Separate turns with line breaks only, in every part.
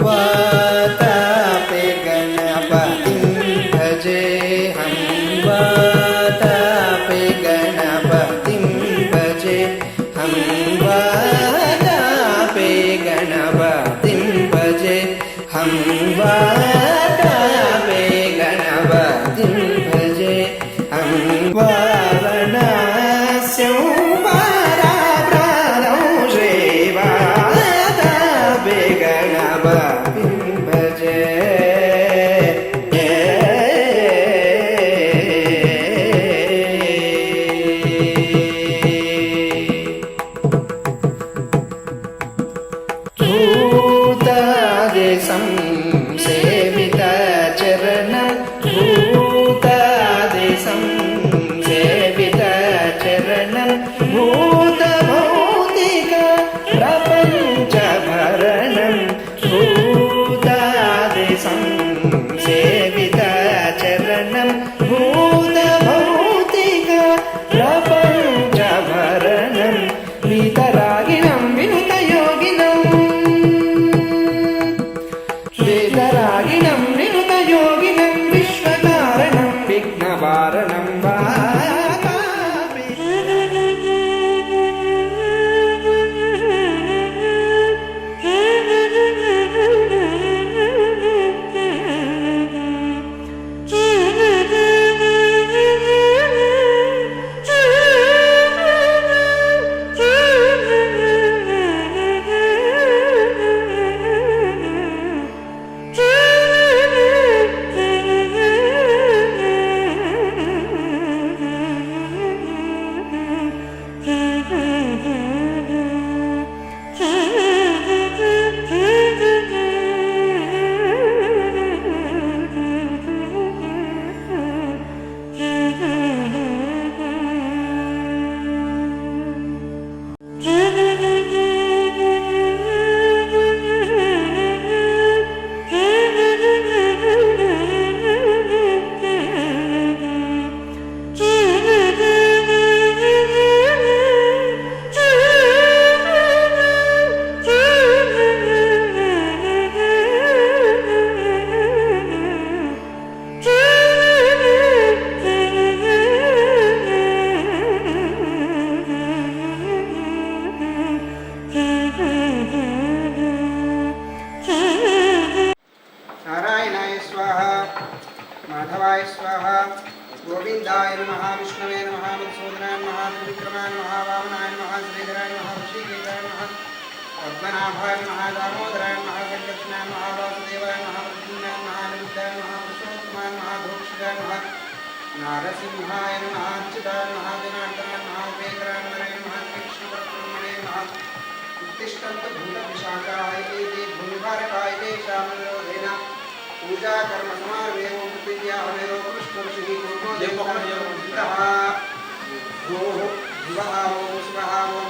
What. નું पद्मनाभाय नमः दामोदराय नमः वेङ्कटनाय नमः वासुदेवाय नमः प्रद्युम्नाय नमः अनिरुद्धाय नमः पुरुषोत्तमाय नमः धूक्षिताय नमः नारसिंहाय नमः जनार्दनाय नमः उपेन्द्राय नमः कृष्णपरब्रह्मणे उत्तिष्ठन्त भूतविशाखाय एते भूमिभारकाय तेषां निरोधेन पूजा कर्म समारोहे ओम पृथिव्या हमेरो पुष्पऋषिः कुर्मो देवः ओम शिवः ओम महः ओम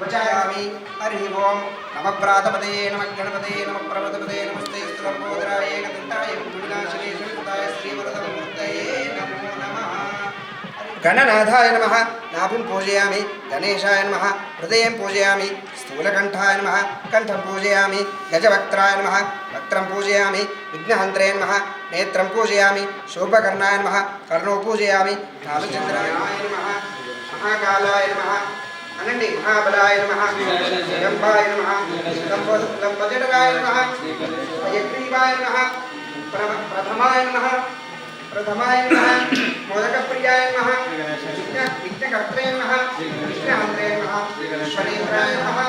ఉపచాయామి హరి ఓం నవభ్రాతపదే నమ గణపదే నమ ప్రమదపదే నమస్తే స్థూలపోదరాయ గతాయ వినాశనే శుద్ధాయ శ్రీవరదం మూర్తయే నమో నమ గణనాథాయ నమ నాభిం పూజయామి గణేశాయ నమ హృదయం పూజయామి స్థూలకంఠాయ నమ కంఠం పూజయామి గజవక్త్రాయ నమ వక్త్రం పూజయామి విఘ్నహంత్రే నమ నేత్రం పూజయామి శోభకర్ణాయ నమ కర్ణో పూజయామి రామచంద్రాయ నమ మహాకాలాయ నమ అనండి మహాబలాయ నమ లంబాయ నమ లంబజటరాయ నమ అయగ్రీవాయ నమ ప్రథమాయ నమ ప్రథమాయ నమ మోదకప్రియాయ నమ విఘ్నకర్త్రే నమ విఘ్నహంత్రే నమ శనేంద్రాయ నమ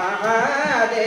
மகாதே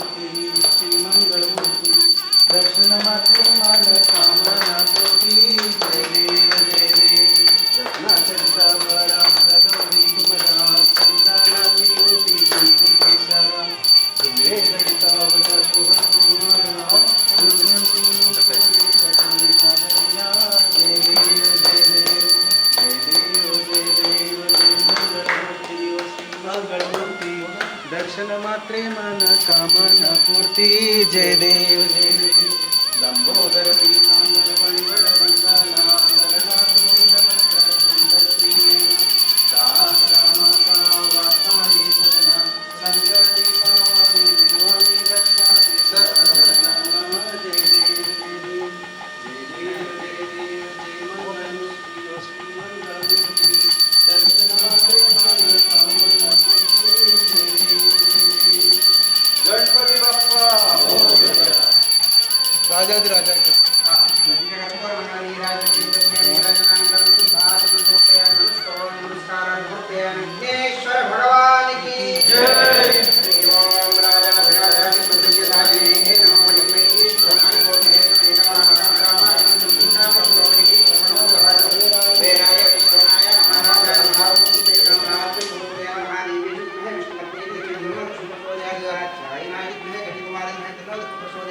प्रेमन कमन पूर्ति जय देव। जय देव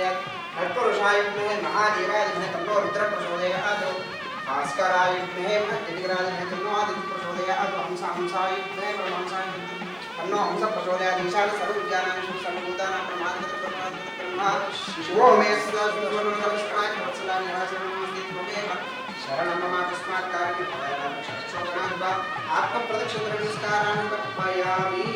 प्रचोदयात्। षट्पुरुषाय विद्महे महादेवाय विद्महे तन्नो रुद्रः प्रचोदयात् भास्कराय विद्महे महज्जतिकराय विद्महे तन्नो आदित्यः प्रचोदयात् हंस हंसाय विद्महे परमहंसाय तन्नो हंस प्रचोदयात् ईशान सर्वविद्यानां सर्वभूतानां परमात्मतः परमात्मतः ब्रह्मा शिवो मे सदा सुरसुरसुरसुराय वत्सलाय नमस्ते त्वमेव शरणं मम तस्मात् कारणं भवेदाक्षोभनाद्वा आत्मप्रदक्षिणनमस्कारान् कल्पयामि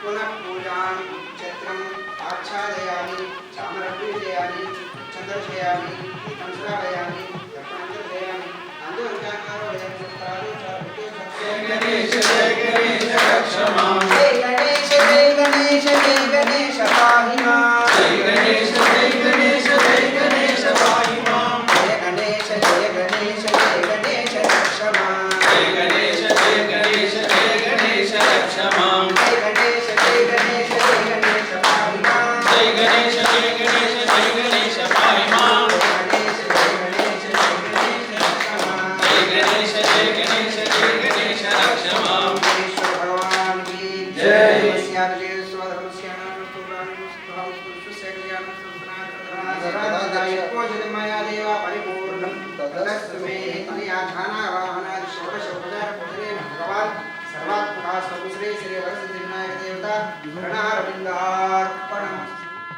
पुनः पूजां चत्रम् आच्छादयामि అమరత్విజయాన్ని చంద్రశయాన్ని కంసాలయాన్ని రత్నాంతర్జయాన్ని అందరూ జాగ్రత్త వేద సూత్రాలు सर्वात्मका सर्वश्रेय श्री वरसिद्धिविनायक देवता गणारविन्दार्पणमस्तु